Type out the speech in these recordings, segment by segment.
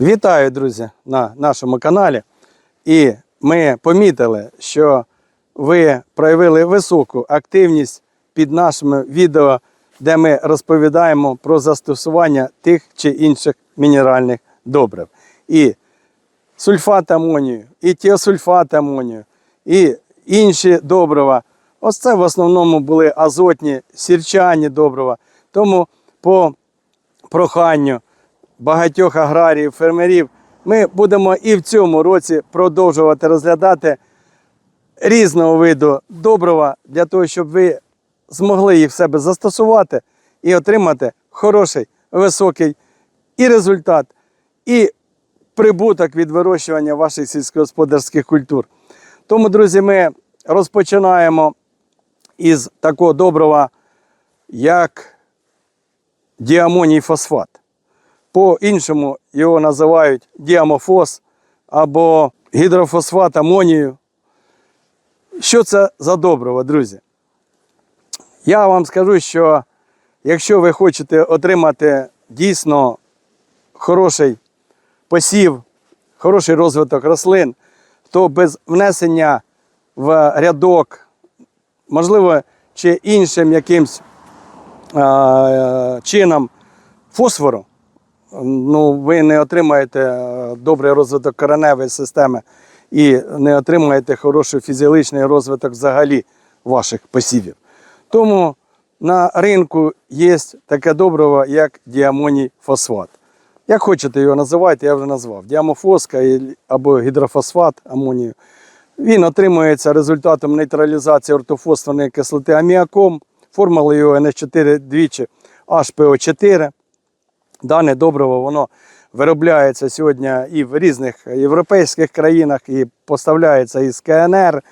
Вітаю, друзі, на нашому каналі. І ми помітили, що ви проявили високу активність під нашими відео, де ми розповідаємо про застосування тих чи інших мінеральних добрив. І сульфат амонію, і тіосульфат амонію, і інші добрива. Ось це в основному були азотні, сірчані добрива. Тому по проханню багатьох аграріїв, фермерів, ми будемо і в цьому році продовжувати розглядати різного виду добрива для того, щоб ви змогли їх в себе застосувати і отримати хороший, високий і результат, і прибуток від вирощування ваших сільськогосподарських культур. Тому, друзі, ми розпочинаємо із такого добрива, як діамоній фосфат. По-іншому його називають діамофос або гідрофосфат амонію. Що це за добриво, друзі? Я вам скажу, що якщо ви хочете отримати дійсно хороший посів, хороший розвиток рослин, то без внесення в рядок, можливо, чи іншим якимсь е, чином фосфору, ну, ви не отримаєте е, добрий розвиток кореневої системи і не отримаєте хороший фізіологічний розвиток взагалі ваших посівів. Тому на ринку є таке добриво, як діамоній фосфат. Як хочете його називати, я вже назвав. Діамофоска або гідрофосфат амонію. Він отримується результатом нейтралізації ортофосфорної кислоти аміаком, формули його NH4 двічі HPO4. Дане добриво воно виробляється сьогодні і в різних європейських країнах, і поставляється із КНР.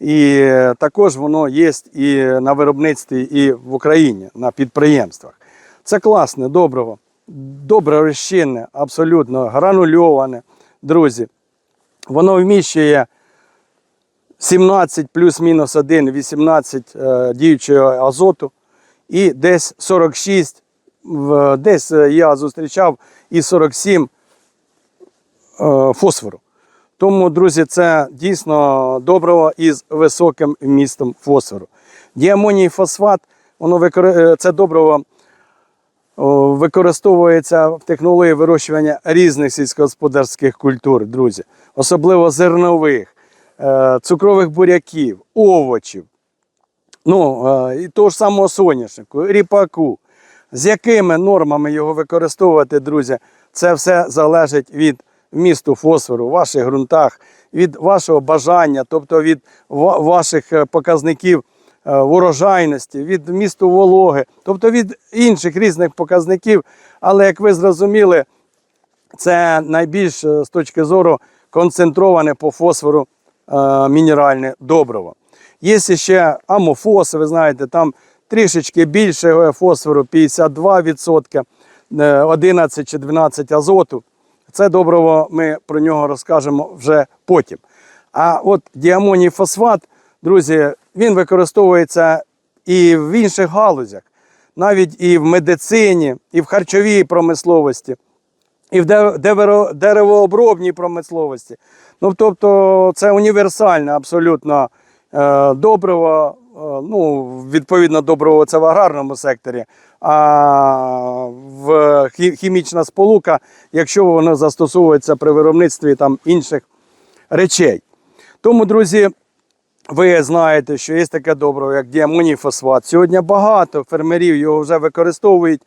І також воно є і на виробництві, і в Україні на підприємствах. Це класне добриво, добре розчинне, абсолютно гранульоване, друзі. Воно вміщує 17 плюс-мінус 1, 18 е, діючого азоту і десь 46, в- десь е, я зустрічав і 47 е, фосфору. Тому, друзі, це дійсно добриво із високим вмістом фосфору. Діамоній фосфат, воно викори- е, це добриво використовується в технології вирощування різних сільськогосподарських культур, друзі, особливо зернових, цукрових буряків, овочів, ну, і того ж самого соняшнику, ріпаку. З якими нормами його використовувати, друзі, це все залежить від вмісту фосфору в ваших ґрунтах, від вашого бажання, тобто від ваших е, показників е, урожайності, від вмісту вологи, тобто від інших різних показників. Але як ви зрозуміли, це найбільш е, з точки зору концентроване по фосфору е, мінеральне добриво. Є ще амофос, ви знаєте, там трішечки більше е, фосфору, 52%, е, 11 чи 12 азоту. Це добриво, ми про нього розкажемо вже потім. А от діамоній фосфат, друзі, він використовується і в інших галузях, навіть і в медицині, і в харчовій промисловості і в деревообробній промисловості. Ну, тобто це універсальне абсолютно е, добриво, е, ну, відповідно, добриво це в аграрному секторі, а в хімічна сполука, якщо воно застосовується при виробництві там, інших речей. Тому, друзі, ви знаєте, що є таке добриво, як діамоній фосфат. Сьогодні багато фермерів його вже використовують.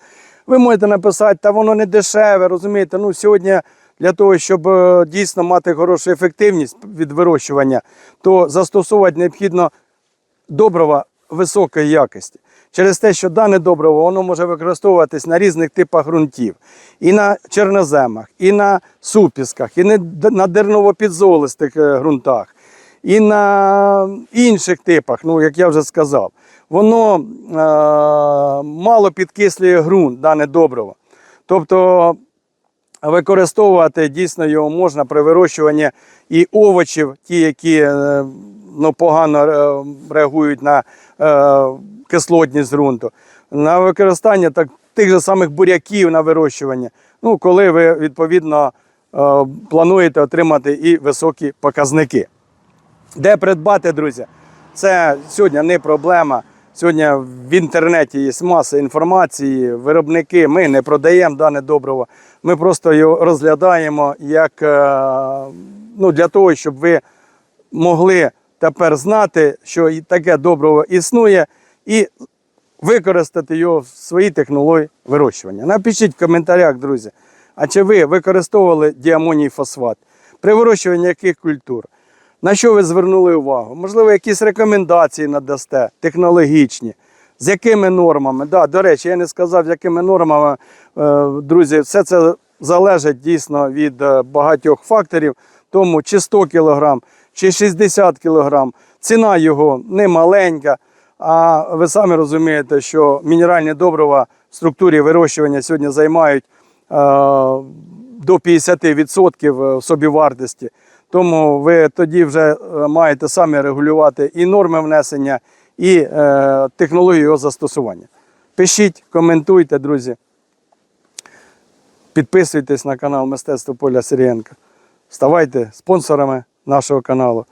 Ви можете написати, та воно не дешеве, розумієте. Ну, сьогодні для того, щоб е, дійсно мати хорошу ефективність від вирощування, то застосовувати необхідно добрива високої якості. Через те, що дане добриво воно може використовуватись на різних типах ґрунтів, і на чорноземах, і на супісках, і на дерново-підзолистих е, ґрунтах, і на інших типах, ну як я вже сказав, воно е, мало підкислює ґрунт, дане добриво. Тобто використовувати дійсно його можна при вирощуванні і овочів, ті, які е, ну, погано е, реагують на е, кислотність ґрунту, на використання так, тих же самих буряків на вирощування. Ну, коли ви відповідно плануєте отримати і високі показники. Де придбати, друзі? Це сьогодні не проблема. Сьогодні в інтернеті є маса інформації, виробники. Ми не продаємо дане добриво. Ми просто його розглядаємо як е, ну, для того, щоб ви могли тепер знати, що таке добриво існує, і використати його в своїй технології вирощування. Напишіть в коментарях, друзі, а чи ви використовували діамоній фосфат при вирощуванні яких культур? На що ви звернули увагу? Можливо, якісь рекомендації надасте, технологічні, з якими нормами? Да, до речі, я не сказав, з якими нормами, Е, друзі, все це залежить дійсно від е, багатьох факторів. Тому чи 100 кг, чи 60 кг, ціна його не маленька. А ви самі розумієте, що мінеральні добрива в структурі вирощування сьогодні займають е, до 50% в собівартості. Тому ви тоді вже е, маєте самі регулювати і норми внесення, і е, технологію його застосування. Пишіть, коментуйте, друзі. Підписуйтесь на канал Мистецтво Поля Сирієнка. Ставайте спонсорами нашого каналу.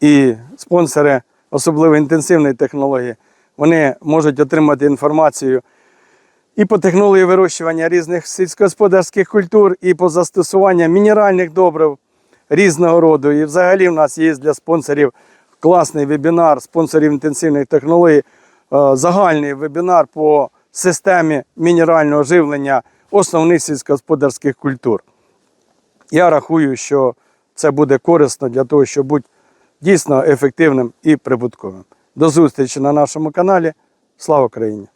І спонсори особливо інтенсивної технології, вони можуть отримати інформацію і по технології вирощування різних сільськогосподарських культур, і по застосуванню мінеральних добрив різного роду. І взагалі в нас є для спонсорів класний вебінар спонсорів інтенсивних технологій, е, загальний вебінар по системі мінерального живлення основних сільськогосподарських культур. Я рахую, що це буде корисно для того, щоб бути дійсно ефективним і прибутковим. До зустрічі на нашому каналі. Слава Україні!